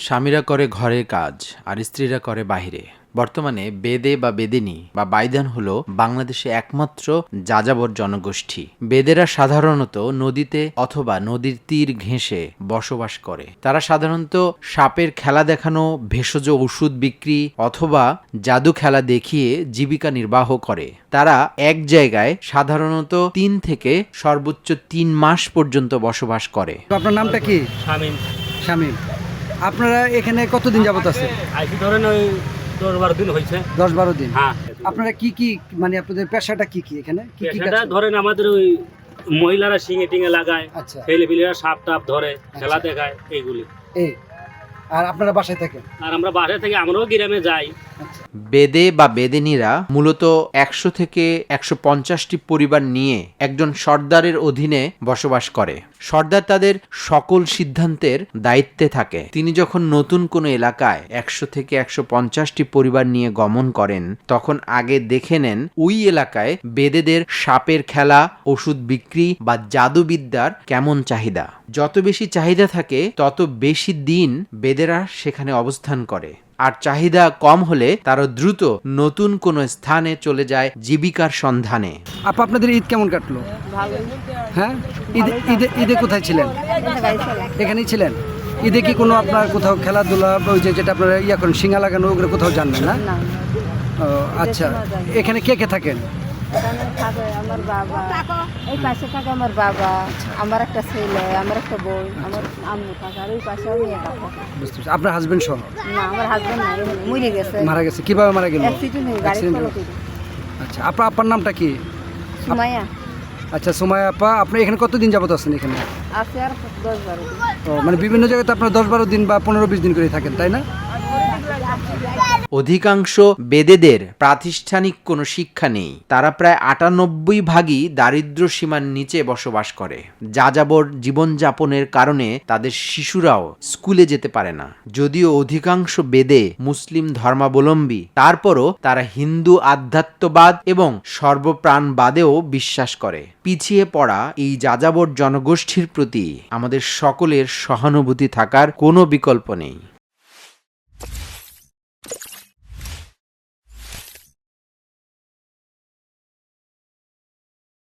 স্বামীরা করে ঘরের কাজ আর স্ত্রীরা করে বাহিরে। বর্তমানে বেদে বা বেদিনী বা বাইদান হলো বাংলাদেশে একমাত্র যাযাবর জনগোষ্ঠী। বেদেরা সাধারণত নদীতে অথবা নদীর তীর ঘেঁষে বসবাস করে। তারা সাধারণত সাপের খেলা দেখানো ভেষজ ওষুধ বিক্রি অথবা জাদু খেলা দেখিয়ে জীবিকা নির্বাহ করে। তারা এক জায়গায় সাধারণত তিন থেকে সর্বোচ্চ তিন মাস পর্যন্ত বসবাস করে। আপনার নামটা কি? শামিম। শামীম। আপনারা এখানে কতদিন যাবত আছে আইসি ধরেন ওই দশ বারো দিন হয়েছে। দশ বারো দিন? হ্যাঁ। আপনারা কি কি মানে আপনাদের পেশাটা কি কি এখানে? কি কি পেশাটা ধরেন আমাদের ওই মহিলারা শিঙে টিঙে লাগায় আচ্ছা। ছেলে পিলেরা সাপ টাপ ধরে খেলা দেখায় এইগুলি। এই আর আপনারা বাসায় থাকেন? আর আমরা বাসা থেকে আমরাও গ্রামে যাই। বেদে বা বেদেনীরা মূলত একশো থেকে একশো পঞ্চাশটি পরিবার নিয়ে একজন সর্দারের অধীনে বসবাস করে। সর্দার তাদের সকল সিদ্ধান্তের দায়িত্বে থাকে। তিনি যখন নতুন কোনো এলাকায় একশো থেকে একশো পঞ্চাশটি পরিবার নিয়ে গমন করেন তখন আগে দেখে নেন ওই এলাকায় বেদেদের সাপের খেলা ওষুধ বিক্রি বা জাদুবিদ্যার কেমন চাহিদা। যত বেশি চাহিদা থাকে তত বেশি দিন বেদেরা সেখানে অবস্থান করে। আর চাহিদা কম হলে তারা দ্রুত নতুন কোনো স্থানে চলে যায় জীবিকার সন্ধানে। আপা আপনাদের ঈদ কেমন কাটলো? হ্যাঁ? ঈদে ঈদে ঈদে কোথায় ছিলেন? এখানেই ছিলেন? ঈদে কি কোনো আপনার কোথাও খেলাধুলা ওই যে যেটা আপনারা ইয়া করেন শিঙা লাগানো ওগুলো কোথাও জানবেন না না? না। ও, আচ্ছা। এখানে কে কে থাকেন? এখানে থাকে আমার বাবা। এই পাশে থাকে আমার বাবা আমার একটা ছেলে আমার একটা বই আমার আম্মু থাকে আর ওই পাশে আমি একা বুঝতে পারছি। আপনার হাজবেন্ড সহ? না আমার হাজবেন্ড নাই মরে গেছে। মারা গেছে। কীভাবে মারা গেল? অ্যাক্সিডেন্ট গাড়ি আচ্ছা আপনার আপার নামটা কি? সুমাইয়া। আচ্ছা সময় আপা আপনি এখানে কতদিন যাবত আছেন এখানে? আছে আর দশ বারো ও মানে বিভিন্ন জায়গাতে আপনার দশ বারো দিন বা পনেরো বিশ দিন করে থাকেন তাই না? অধিকাংশ বেদেদের প্রাতিষ্ঠানিক কোনো শিক্ষা নেই। তারা প্রায় আটানব্বই ভাগই দারিদ্র্য সীমার নিচে বসবাস করে। যাযাবর জীবনযাপনের কারণে তাদের শিশুরাও স্কুলে যেতে পারে না। যদিও অধিকাংশ বেদে মুসলিম ধর্মাবলম্বী, তারপরও তারা হিন্দু আধ্যাত্মবাদ এবং সর্বপ্রাণবাদেও বিশ্বাস করে। পিছিয়ে পড়া এই যাযাবর জনগোষ্ঠীর প্রতি আমাদের সকলের সহানুভূতি থাকার কোনো বিকল্প নেই।